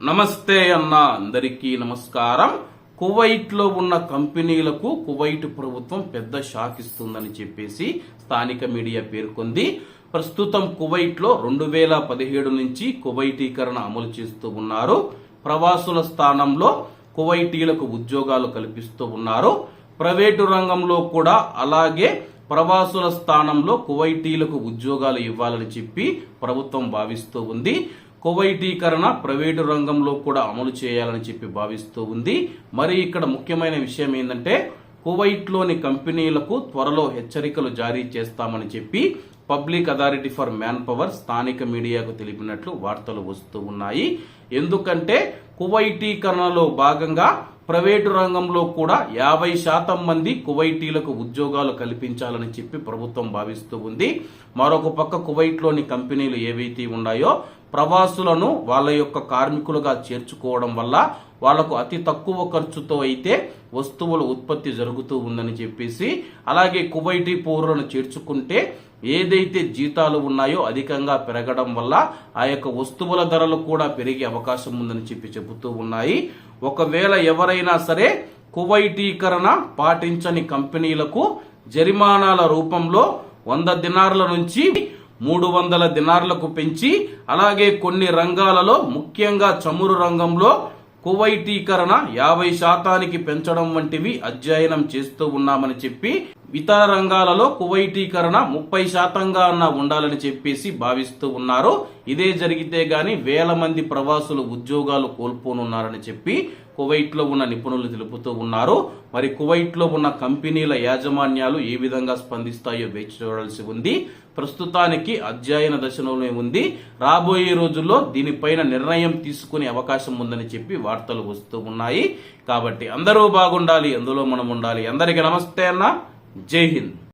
నమస్తే అన్న అందరికీ నమస్కారం. కువైట్లో ఉన్న కంపెనీలకు కువైట్ ప్రభుత్వం పెద్ద షాక్ ఇస్తుందని చెప్పేసి స్థానిక మీడియా పేర్కొంది. ప్రస్తుతం కువైట్లో రెండు వేల పదిహేడు నుంచి కువైటీకరణ అమలు చేస్తూ ఉన్నారు. ప్రవాసుల స్థానంలో కువైటీలకు ఉద్యోగాలు కల్పిస్తూ ఉన్నారు. ప్రైవేటు రంగంలో కూడా అలాగే ప్రవాసుల స్థానంలో కువైటీలకు ఉద్యోగాలు ఇవ్వాలని చెప్పి ప్రభుత్వం భావిస్తూ ఉంది. కువైటీకరణ ప్రైవేటు రంగంలో కూడా అమలు చేయాలని చెప్పి భావిస్తూ ఉంది. మరి ఇక్కడ ముఖ్యమైన విషయం ఏంటంటే కువైట్లోని కంపెనీలకు త్వరలో హెచ్చరికలు జారీ చేస్తామని చెప్పి public authority for man power స్థానిక మీడియాకు తెలిపినట్లు వార్తలు వస్తూ ఉన్నాయి. ఎందుకంటే కువైటీకరణలో భాగంగా ప్రైవేటు రంగంలో కూడా యాభై శాతం మంది కువైటీలకు ఉద్యోగాలు కల్పించాలని చెప్పి ప్రభుత్వం భావిస్తూ ఉంది. మరొక పక్క కువైట్లోని కంపెనీలు ఏవైతే ఉన్నాయో ప్రవాసులను వాళ్ళ యొక్క కార్మికులుగా చేర్చుకోవడం వల్ల వాళ్ళకు అతి తక్కువ ఖర్చుతో అయితే వస్తువుల ఉత్పత్తి జరుగుతూ ఉందని చెప్పేసి అలాగే కువైటీ పౌరులను చేర్చుకుంటే ఏదైతే జీతాలు ఉన్నాయో అధికంగా పెరగడం వల్ల ఆ యొక్క వస్తువుల ధరలు కూడా పెరిగే అవకాశం ఉందని చెప్పి చెబుతూ ఉన్నాయి. ఒకవేళ ఎవరైనా సరే కువైటీకరణ పాటించని కంపెనీలకు జరిమానాల రూపంలో వంద దినార్ల నుంచి మూడు వందల దినార్లకు పెంచి అలాగే కొన్ని రంగాలలో ముఖ్యంగా చమురు రంగంలో కువైటీకరణ యాభై శాతానికి పెంచడం వంటివి అధ్యయనం చేస్తూ ఉన్నామని చెప్పి ఇతర రంగాలలో కువైటీకరణ ముప్పై శాతంగా అన్న ఉండాలని చెప్పేసి భావిస్తూ ఉన్నారు. ఇదే జరిగితే గాని వేల మంది ప్రవాసులు ఉద్యోగాలు కోల్పోనున్నారని చెప్పి కువైట్లో ఉన్న నిపుణులు తెలుపుతూ ఉన్నారు. మరి కువైట్లో ఉన్న కంపెనీల యాజమాన్యాలు ఏ విధంగా స్పందిస్తాయో వేచి చూడాల్సి ఉంది. ప్రస్తుతానికి అధ్యయన దశలోనే ఉంది. రాబోయే రోజుల్లో దీనిపైన నిర్ణయం తీసుకునే అవకాశం ఉందని చెప్పి వార్తలు వస్తూ ఉన్నాయి. కాబట్టి అందరూ బాగుండాలి అందులో మనం ఉండాలి. అందరికీ నమస్తే అన్న. జై హింద్.